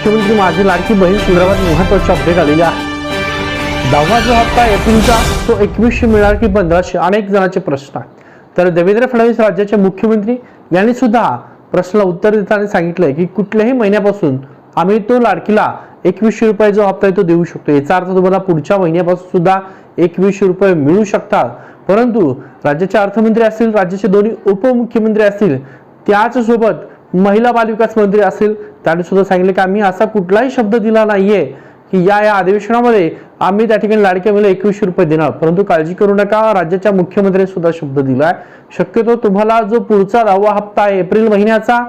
मुख्यमंत्री माझी लाडकी बहीण संदर्भात महत्वाची अपडेट आलेली आहे. दहावा जो हप्ता एप्रिलचा तो एकवीसशे मिळणार की पंधराशे? अनेक जणांचे प्रश्न आहेत. तर देवेंद्र फडणवीस राज्याचे मुख्यमंत्री यांनी सुद्धा प्रश्नाला उत्तर देताना सांगितलंय की कुठल्याही महिन्यापासून आम्ही तो लाडकीला एकवीसशे रुपये जो हप्ता आहे तो देऊ शकतो. याचा अर्थ तुम्हाला पुढच्या महिन्यापासून सुद्धा एकवीसशे रुपये मिळू शकतात. परंतु राज्याचे अर्थमंत्री असतील राज्याचे दोन्ही उपमुख्यमंत्री असतील त्याच सोबत महिला बालविकास मंत्री असतील त्याने सुद्धा सांगितले की आम्ही असा कुठलाही शब्द दिला नाहीये की या या अधिवेशनामध्ये आम्ही त्या ठिकाणी लाडक्या मुलं एकवीसशे रुपये देणार. परंतु काळजी करू नका राज्याच्या मुख्यमंत्र्यांनी सुद्धा शब्द दिलाय. शक्यतो तुम्हाला जो पुढचा दहावा हप्ता आहे एप्रिल महिन्याचा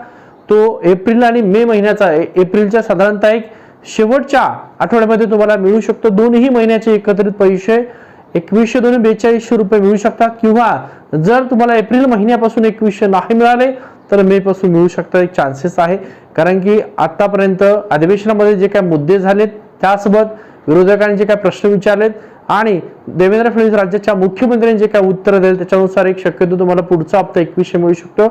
तो एप्रिल आणि मे महिन्याचा एप्रिलच्या साधारणतः एक शेवटच्या आठवड्यामध्ये तुम्हाला मिळू शकतो. दोन्ही महिन्याचे एकत्रित पैसे एकवीसशे दोन बेचाळीसशे रुपये मिळू शकतात. किंवा जर तुम्हाला एप्रिल महिन्यापासून एकवीसशे नाही मिळाले तर मे पासून मिळू शकतात एक चान्सेस आहे. कारण की आतापर्यंत अधिवेशनामध्ये जे काही मुद्दे झालेत त्यासोबत विरोधकांनी जे काही प्रश्न विचारलेत आणि देवेंद्र फडणवीस राज्याच्या मुख्यमंत्र्यांनी जे काही उत्तर दिले त्याच्यानुसार एक शक्यतो तुम्हाला पुढचा हप्ता एकवीसशे मिळू शकतो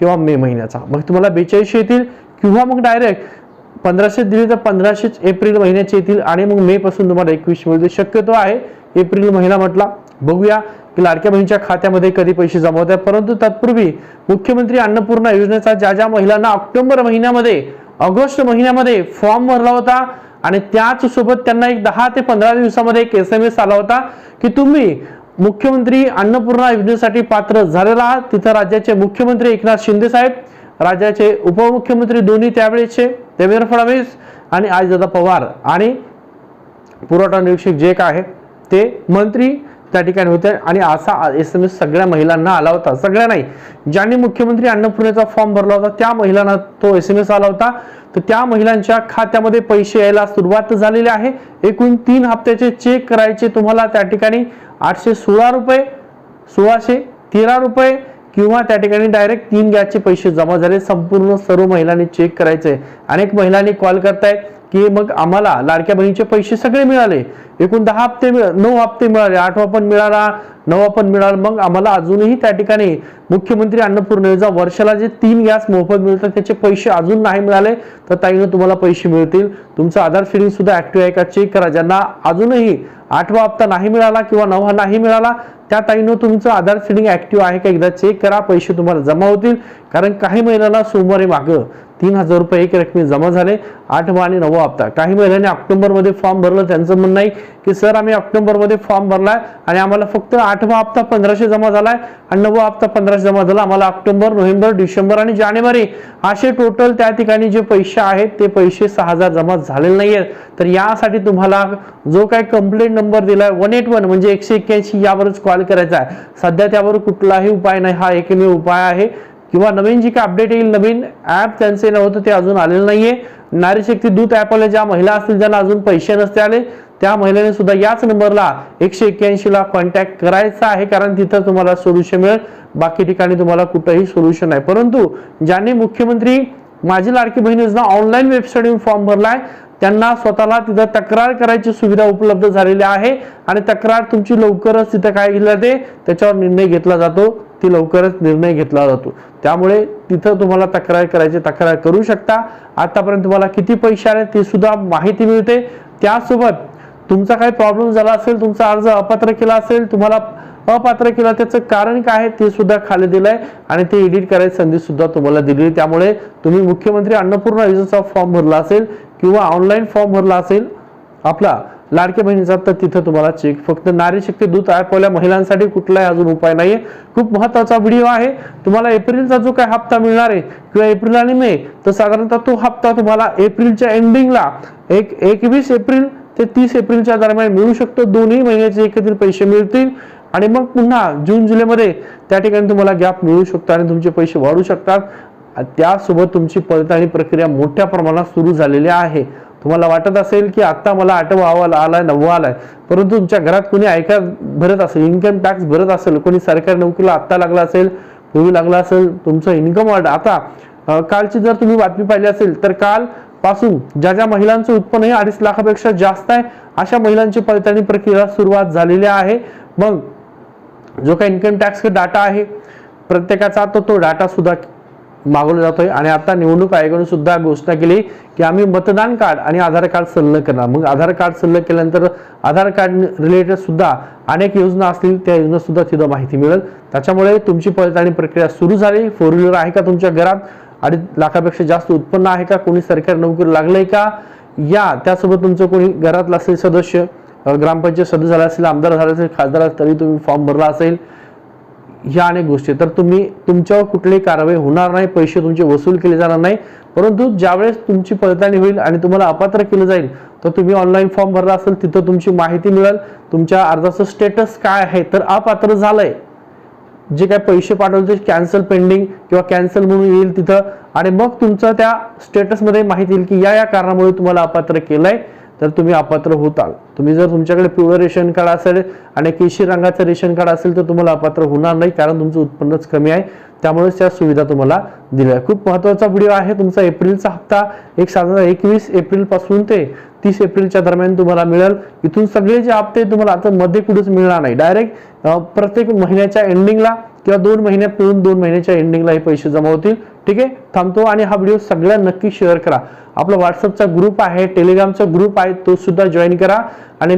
किंवा मे महिन्याचा. मग तुम्हाला बेचाळीसशे येतील किंवा मग डायरेक्ट पंधराशे दिली तर पंधराशेच एप्रिल महिन्याचे येतील आणि मग मे पासून तुम्हाला एकवीसशे मिळू शक्यतो आहे एप्रिल महिना म्हटला. बघूया. की लाडक्या बहिणीच्या खात्यामध्ये कधी पैसे जमा होत आहेत परंतु तत्पूर्वी मुख्यमंत्री अन्नपूर्णा योजनेचा ज्या ज्या महिलांना ऑक्टोबर महिन्यामध्ये ऑगस्ट महिन्यामध्ये फॉर्म भरला होता आणि त्याच सोबत त्यांना एक दहा ते पंधरा दिवसामध्ये एक एस एम एस आला होता की तुम्ही मुख्यमंत्री अन्नपूर्णा योजनेसाठी पात्र झालेला आहात. तिथं राज्याचे मुख्यमंत्री एकनाथ शिंदे साहेब राज्याचे उपमुख्यमंत्री दोन्ही त्यावेळेचे देवेंद्र फडणवीस आणि आजदादा पवार आणि पुरवठा निरीक्षक जे काय आहे ते मंत्री त्या ठिकाणी होत्या आणि असा एस एम एस सगळ्या महिलांना आला होता. सगळ्या नाही ज्यांनी मुख्यमंत्री अन्नपूर्णेचा फॉर्म भरला होता त्या महिलांना तो एस एम एस आला होता. तर त्या महिलांच्या खात्यामध्ये पैसे यायला सुरुवात झालेली आहे. एकूण तीन हप्त्याचे चेक करायचे तुम्हाला त्या ठिकाणी. आठशे सोळा रुपये सोळाशे तेरा रुपये किंवा त्या ठिकाणी डायरेक्ट तीन गॅसचे पैसे जमा झाले. संपूर्ण सर्व महिलांनी चेक करायचे. अनेक महिलांनी कॉल करतायत. की मग आम्हाला लाडक्या बहिणीचे पैसे सगळे मिळाले. एकूण दहा हप्ते नऊ हप्ते मिळाले आठवा पण मिळाला नवा पण मिळाला. मग आम्हाला अजूनही त्या ठिकाणी मुख्यमंत्री अन्नपूर्ण योजना वर्षाला जे तीन गॅस मोफत मिळतात त्याचे पैसे अजून नाही मिळाले. तर ताईनं तुम्हाला पैसे मिळतील. तुमचं आधार फिडिंग सुद्धा ऍक्टिव्ह आहे का चेक करा. ज्यांना अजूनही आठवा हप्ता नाही मिळाला किंवा नववा नाही मिळाला त्या ताईनं तुमचं आधार फिडिंग ऍक्टिव्ह आहे का एकदा चेक करा. पैसे तुम्हाला जमा होतील. कारण काही महिन्याला सोमवारी मागं तीन हजार रुपये एक रकमी जमा झाले. आठवा आणि नववा हप्ता. काही महिलांनी ऑक्टोबरमध्ये फॉर्म भरलं. त्यांचं म्हणणं आहे की सर आम्ही ऑक्टोबरमध्ये फॉर्म भरलाय आणि आम्हाला फक्त आठवा हप्ता पंधराशे जमा झालाय आणि नववा हप्ता पंधराशे जमा झाला. आम्हाला ऑक्टोबर नोव्हेंबर डिसेंबर आणि जानेवारी असे टोटल त्या ठिकाणी जे पैसे आहेत ते पैसे सहा हजार जमा झालेले नाहीयेत. तर यासाठी तुम्हाला जो काही कंप्लेंट नंबर दिलाय वन एट वन म्हणजे एकशे एक्क्याऐंशी यावरच कॉल करायचा आहे. सध्या त्यावर कुठलाही उपाय नाही. हा एकमेव उपाय आहे. किंवा नवीन जी काय अपडेट येईल नवीन ऍप त्यांचे नव्हतं ते अजून आलेलं नाहीये. नारी शक्ती दूत ऍपवाले ज्या महिला असतील ज्यांना अजून पैसे नसते आले त्या महिलेने सुद्धा याच नंबरला एकशे एक्क्याऐंशी ला कॉन्टॅक्ट करायचा आहे कारण तिथं तुम्हाला सोल्युशन मिळेल. बाकी ठिकाणी तुम्हाला कुठंही सोल्युशन नाही. परंतु ज्यांनी मुख्यमंत्री माझी लाडकी बहीण योजना ऑनलाईन वेबसाईटवरून फॉर्म भरलाय त्यांना स्वतःला तिथं तक्रार करायची सुविधा उपलब्ध झालेली आहे. आणि तक्रार तुमची लवकरच तिथं काय घेतलं जाते त्याच्यावर निर्णय घेतला जातो. ती लवकरच निर्णय घेतला जातो. त्यामुळे तिथं तुम्हाला तक्रार करायची तक्रार करू शकता. आतापर्यंत तुम्हाला किती पैसे आले ते सुद्धा माहिती मिळते. त्यासोबत तुमचा काही प्रॉब्लेम झाला असेल तुमचा अर्ज अपात्र केला असेल तुम्हाला अपात्र केला त्याचं कारण काय आहे ते सुद्धा खाली दिलंय आणि ते एडिट करायची संधी सुद्धा तुम्हाला दिली त्यामुळे तुम्ही मुख्यमंत्री अन्नपूर्णा योजनेचा फॉर्म भरला असेल किंवा ऑनलाईन फॉर्म भरला असेल आपला लाडक्या बहिणीचा तर तिथं तुम्हाला चेक फक्त नारी शक्ती दूत ऍपवाल्या महिलांसाठी कुठलाही अजून उपाय नाहीये. खूप महत्त्वाचा व्हिडिओ आहे. तुम्हाला एप्रिलचा जो काय हप्ता मिळणार आहे किंवा एप्रिल आणि मे तर साधारणतः तो हप्ता तुम्हाला एप्रिलच्या एंडिंगला एक एकवीस एप्रिल ते तीस एप्रिलच्या दरम्यान मिळू शकतो. दोन्ही महिन्याचे एकत्रित पैसे मिळतील. आणि मग पुन्हा जून जुलैमध्ये त्या ठिकाणी तुम्हाला गॅप मिळू शकतो आणि तुमचे पैसे वाढू शकतात. त्यासोबत तुमची पडताळणी प्रक्रिया मोठ्या प्रमाणात सुरू झालेली आहे. तुम्हाला वाटत असेल की आता मला आठवा अहवाल आलाय नववा आलाय. परंतु तुमच्या घरात कोणी ऐका भरत असेल इन्कम टॅक्स भरत असेल कोणी सरकारी नोकरीला आत्ता लागला असेल पूर्वी लागला असेल तुमचं इन्कम वाढ. आता कालची जर तुम्ही बातमी पाहिली असेल तर काल पासून ज्या ज्या महिलांचं उत्पन्न हे अडीच लाखापेक्षा जास्त आहे अशा महिलांची पडताळणी प्रक्रिया सुरुवात झालेली आहे. मग जो काही इन्कम टॅक्स डाटा आहे प्रत्येकाचा तो तो डाटा सुद्धा मागवलं जातोय. आणि आता निवडणूक आयोगाने सुद्धा घोषणा केली की आम्ही मतदान कार्ड आणि आधार कार्ड संलग्न करणार. मग आधार कार्ड संलग्न केल्यानंतर आधार कार्ड रिलेटेड सुद्धा अनेक योजना असतील त्या योजना सुद्धा तिथं माहिती मिळेल. त्याच्यामुळे तुमची पडताळणी प्रक्रिया सुरू झाली. फोर व्हीलर आहे का तुमच्या घरात? अडीच लाखापेक्षा जास्त उत्पन्न आहे का? कोणी सरकारी नोकरी लागलंय का? या त्यासोबत तुमचं कोणी घरातलं असेल सदस्य ग्रामपंचायत सदस्य झाला असेल आमदार झाला असेल खासदार तरी तुम्ही फॉर्म भरला असेल. ह्या अनेक गोष्टी तर तुम्ही तुमच्यावर कुठलीही कारवाई होणार नाही पैसे तुमचे वसूल केले जाणार नाही. परंतु ज्यावेळेस तुमची पडताळणी होईल आणि तुम्हाला अपात्र केलं जाईल तर तुम्ही ऑनलाईन फॉर्म भरला असेल तिथं तुमची माहिती मिळेल. तुमच्या अर्जाचं स्टेटस काय आहे? तर अपात्र झालंय. जे काय पैसे पाठवले ते कॅन्सल पेंडिंग किंवा कॅन्सल म्हणून येईल तिथं. आणि मग तुमचं त्या स्टेटसमध्ये माहिती येईल की या या कारणामुळे तुम्हाला अपात्र केलंय. तर तुम्ही अपात्र होताल. तुम्ही जर तुमच्याकडे पिवळं रेशन कार्ड असेल आणि केशरी रंगाचं रेशन कार्ड असेल तर तुम्हाला अपात्र होणार नाही कारण तुमचं उत्पन्नच कमी आहे. त्यामुळेच त्या सुविधा तुम्हाला दिल्या. खूप महत्त्वाचा व्हिडिओ आहे तुमचा एप्रिलचा हप्ता. एक साधारण एकवीस एप्रिलपासून ते तीस एप्रिलच्या दरम्यान तुम्हाला मिळेल. इथून सगळे जे हप्ते तुम्हाला आता मध्ये कुठेच मिळणार नाही. डायरेक्ट प्रत्येक महिन्याच्या एंडिंगला किंवा दोन महिन्यात मिळून दोन महिन्याच्या एंडिंगला हे पैसे जमा होतील. ठीक आहे? थांबतो आणि हा व्हिडिओ सगळ्या नक्की शेअर करा. आपला व्हॉट्सअपचा ग्रुप आहे टेलिग्रामचा ग्रुप आहे तो सुद्धा जॉईन करा. आणि